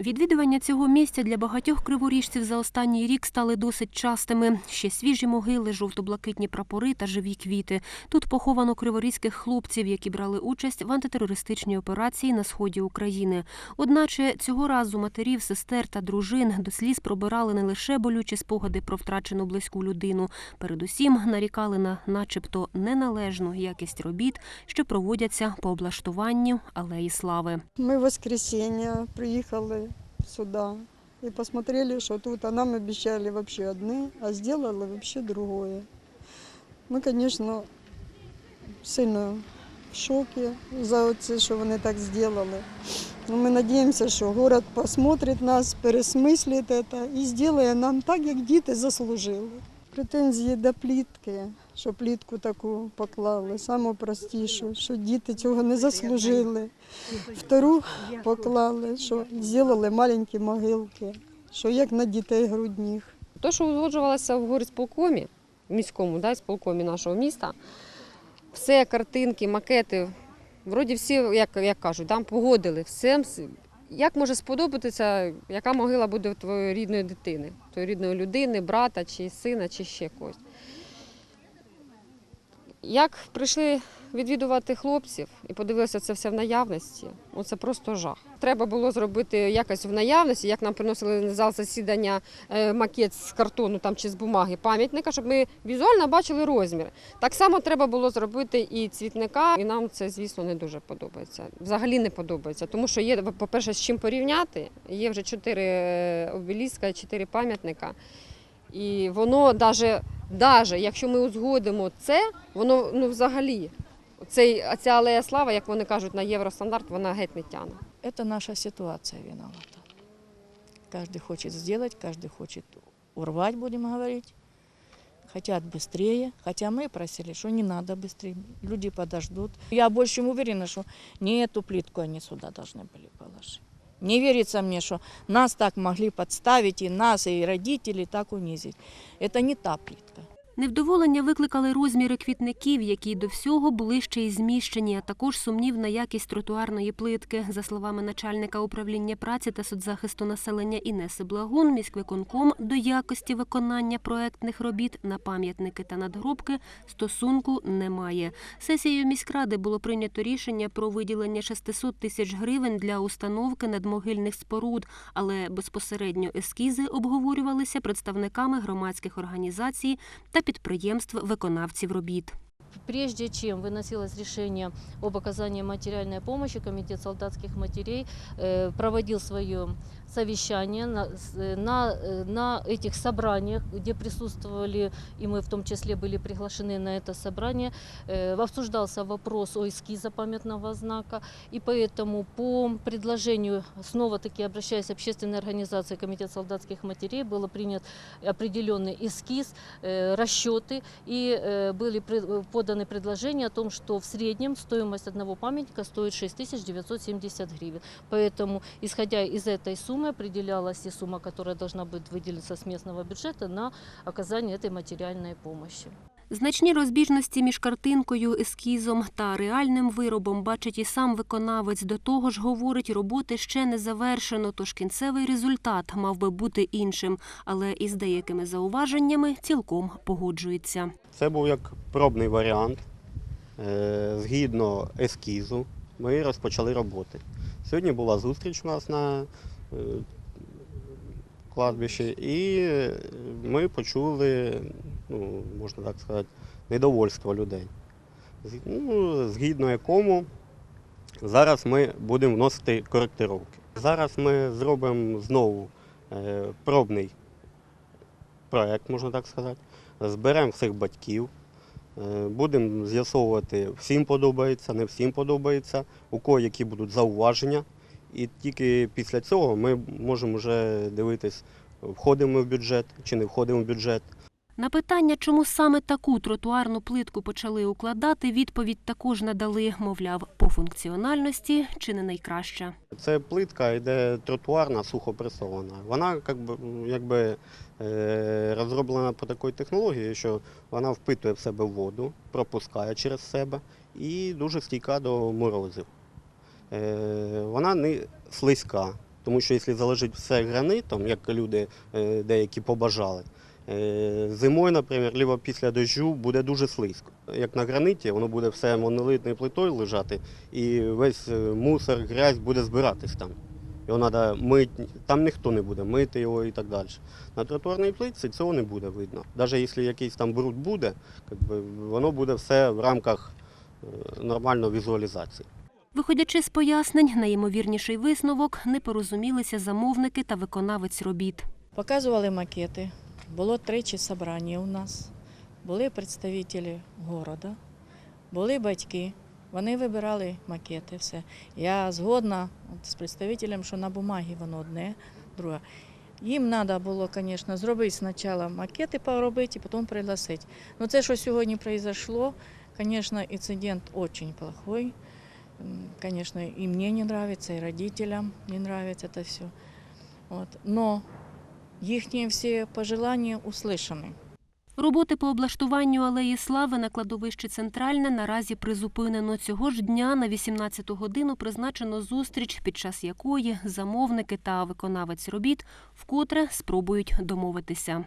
Відвідування цього місця для багатьох криворіжців за останній рік стали досить частими. Ще свіжі могили, жовто-блакитні прапори та живі квіти. Тут поховано криворізьких хлопців, які брали участь в антитерористичній операції на сході України. Одначе цього разу матерів, сестер та дружин до сліз пробирали не лише болючі спогади про втрачену близьку людину, передусім нарікали на, начебто, неналежну якість робіт, що проводяться по облаштуванню алеї слави. Мы в воскресенье приехали сюда и посмотрели, что тут, а нам обещали вообще одни, а сделали вообще другое. Мы, конечно, сильно в шоке за це, що вони так зробили. Но ми сподіваємося, що город посмотрить нас, пересмислить це і зробить нам так, як діти заслужили. Претензії до плітки, що плітку таку поклали, саму простішу, що діти цього не заслужили. Втору поклали, що зробили маленькі могилки, що як на дітей грудніх. То, що узгоджувалося в горисполкомі, в міському да, сполкомі нашого міста, все картинки, макети, вроді всі, як, як кажуть, там погодили. Все, як може сподобатися, яка могила буде в твоєї рідної дитини, твоєї рідної людини, брата чи сина, чи ще когось. Як прийшли відвідувати хлопців і подивилися це все в наявності, ну це просто жах. Треба було зробити якось в наявності, як нам приносили на зал засідання е, макет з картону там чи з бумаги пам'ятника, щоб ми візуально бачили розміри. Так само треба було зробити і цвітника, і нам це, звісно, не дуже подобається. Взагалі не подобається, тому що є, по-перше, з чим порівняти. Є вже чотири е, обеліска, чотири пам'ятника. І воно навіть, якщо ми узгодимо це, воно ну, взагалі, цей, ця алея слава, як вони кажуть, на євростандарт, вона геть не тягне. Это наша ситуация виновата. Каждый хочет сделать, каждый хочет урвать, будем говорить. Хотят быстрее, хотя мы просили, что не надо быстрее, люди подождут. Я больше чем уверена, что не эту плитку они сюда должны были положить. Не верится мне, что нас так могли подставить, и нас, и родителей так унизить. Это не та плитка. Невдоволення викликали розміри квітників, які до всього були ще й зміщені, а також сумнівна якість тротуарної плитки. За словами начальника управління праці та соцзахисту населення Інеси Благун, міськвиконком до якості виконання проектних робіт на пам'ятники та надгробки стосунку немає. Сесією міськради було прийнято рішення про виділення 600 тисяч гривень для установки надмогильних споруд, але безпосередньо ескізи обговорювалися представниками громадських організацій та підприємств-виконавців робіт. Прежде чем выносилось решение об оказании материальной помощи, Комитет солдатских матерей э, проводил свое совещание на, э, на, э, на этих собраниях, где присутствовали, и мы в том числе были приглашены на это собрание, обсуждался вопрос о эскиза памятного знака, и поэтому по предложению, снова-таки обращаясь к общественной организации Комитет солдатских матерей, был принят определенный эскиз, расчеты, и были пред- поданы предложения о том, что в среднем стоимость одного памятника стоит 6970 гривен. Поэтому, исходя из этой суммы, определялась и сумма, которая должна быть выделиться с местного бюджета на оказание этой материальной помощи. Значні розбіжності між картинкою, ескізом та реальним виробом бачить і сам виконавець. До того ж, говорить, роботи ще не завершено, тож кінцевий результат мав би бути іншим, але із деякими зауваженнями цілком погоджується. Це був як пробний варіант. Е, Згідно ескізу, ми розпочали роботи. Сьогодні була зустріч у нас на е, кладбищі, і ми почули, ну, можна так сказати, недовольство людей. Ну, згідно якому зараз ми будемо вносити коректировки. Зараз ми зробимо знову е, пробний проект, можна так сказати зберемо всіх батьків, е, будемо з'ясовувати, всім подобається, не всім подобається, у кого які будуть зауваження. І тільки після цього ми можемо вже дивитись, входимо в бюджет чи не входимо в бюджет. На питання, чому саме таку тротуарну плитку почали укладати, відповідь також надали, мовляв, по функціональності чи не найкраща. Це плитка йде тротуарна, сухопресована. Вона як би, якби е, розроблена по такій технології, що вона впитує в себе воду, пропускає через себе і дуже стійка до морозів. Е, вона не слизька, Тому що якщо заложити все гранитом, як люди е, деякі побажали, зимою, наприклад, либо після дощу буде дуже слизько. Як на граниті, воно буде все монолитною плитою лежати, і весь е, мусор, грязь буде збиратись там. Його треба мити, там ніхто не буде мити його і так далі. На тротуарній плитці цього не буде видно. Навіть якщо якийсь там бруд буде, воно буде все в рамках е, нормальної візуалізації. Виходячи з пояснень, найімовірніший висновок не порозумілися замовники та виконавець робіт. Показували макети. Було тричі зібрання у нас. Були представники міста, були батьки. Вони вибирали макети. Все. Я згодна от з представителем, що на бумагі воно одне, друге. Їм треба було, звісно, зробити спочатку макети поробити, і потім пригласити. Ну це, що сьогодні произошло, звісно, інцидент дуже плохой. М, Конечно, и мне не нравится, и родителям не нравится это все. Вот. Но їхні всі пожелання услышані. Роботи по облаштуванню алеї слави на кладовищі Центральне наразі призупинено. Цього ж дня на 18-ту годину призначено зустріч, під час якої замовники та виконавець робіт вкотре спробують домовитися.